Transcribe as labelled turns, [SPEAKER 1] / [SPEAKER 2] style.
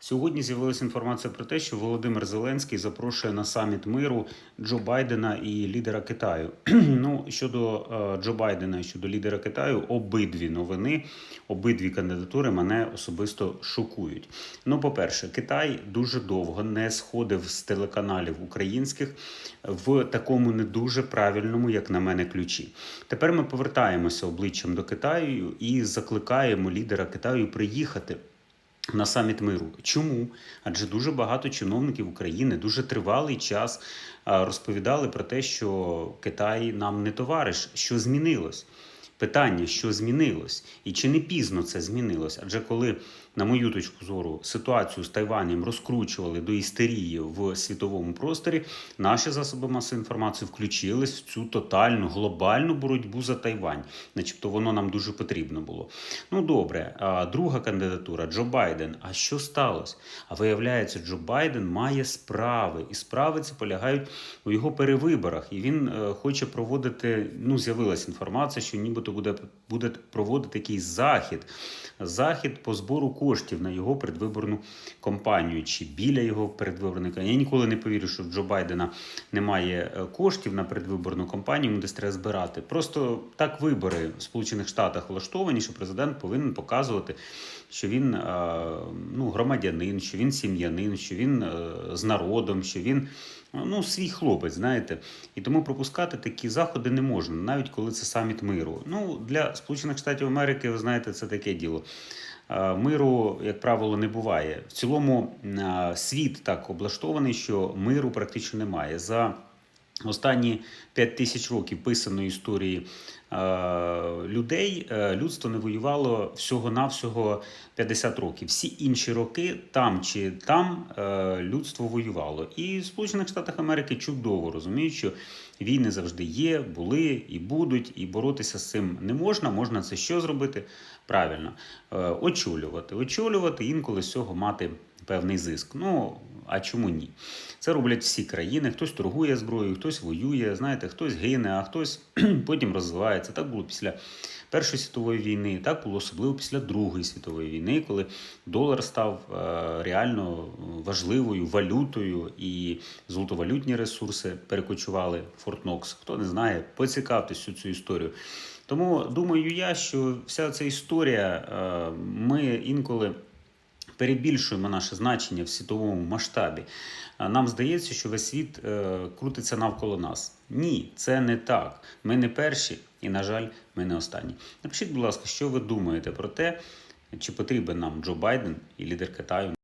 [SPEAKER 1] Сьогодні з'явилася інформація про те, що Володимир Зеленський запрошує на саміт миру Джо Байдена і лідера Китаю. ну щодо е, Джо Байдена і щодо лідера Китаю, обидві новини, обидві кандидатури мене особисто шокують. Ну, по-перше, Китай дуже довго не сходив з телеканалів українських в такому не дуже правильному, як на мене, ключі. Тепер ми повертаємося обличчям до Китаю і закликаємо лідера Китаю приїхати на саміт миру. Чому? Адже дуже багато чиновників України дуже тривалий час розповідали про те, що Китай нам не товариш, що змінилось. Питання, що змінилось, і чи не пізно це змінилось? Адже коли, на мою точку зору, ситуацію з Тайванем розкручували до істерії в світовому просторі, наші засоби масової інформації включились в цю тотальну глобальну боротьбу за Тайвань, начебто воно нам дуже потрібно було. Ну добре, а друга кандидатура Джо Байден. А що сталося? А виявляється, Джо Байден має справи, і справи ці полягають у його перевиборах. І він е, хоче проводити. Ну, з'явилася інформація, що нібито буде, буде проводити якийсь захід, захід по збору коштів на його предвиборну кампанію чи біля його передвиборної кампанії. Я ніколи не повірю, що в Джо Байдена немає е, коштів на предвиборну кампанію, йому десь треба збирати. Просто так вибори в Сполучених Штатах влаштовані, що президент повинен показувати, що він е, ну, громадянин, що він сім'янин, що він е, з народом, що він ну, свій хлопець, знаєте. І тому пропускати такі заходи не можна, навіть коли це саміт миру. Ну, для Сполучених Штатів Америки, ви знаєте, це таке діло. Миру, як правило, не буває. В цілому світ так облаштований, що миру практично немає. За останні 5 тисяч років писаної історії е, людей е, людство не воювало всього-навсього 50 років. Всі інші роки там чи там е, людство воювало. І в Сполучених Штатах Америки чудово розуміють, що війни завжди є, були і будуть, і боротися з цим не можна. Можна це що зробити? Правильно, очолювати, очолювати, інколи з цього мати певний зиск. Ну а чому ні? Це роблять всі країни. Хтось торгує зброєю, хтось воює, знаєте, хтось гине, а хтось потім розвивається. Так було після Першої світової війни, так було особливо після Другої світової війни, коли долар став е, реально важливою валютою, і золотовалютні ресурси перекочували в Форт Нокс. Хто не знає, поцікавтесь цю цю історію. Тому думаю я, що вся ця історія, е, ми інколи перебільшуємо наше значення в світовому масштабі. Нам здається, що весь світ е, крутиться навколо нас. Ні, це не так. Ми не перші, і, на жаль, ми не останні. Напишіть, будь ласка, що ви думаєте про те, чи потрібен нам Джо Байден і лідер Китаю.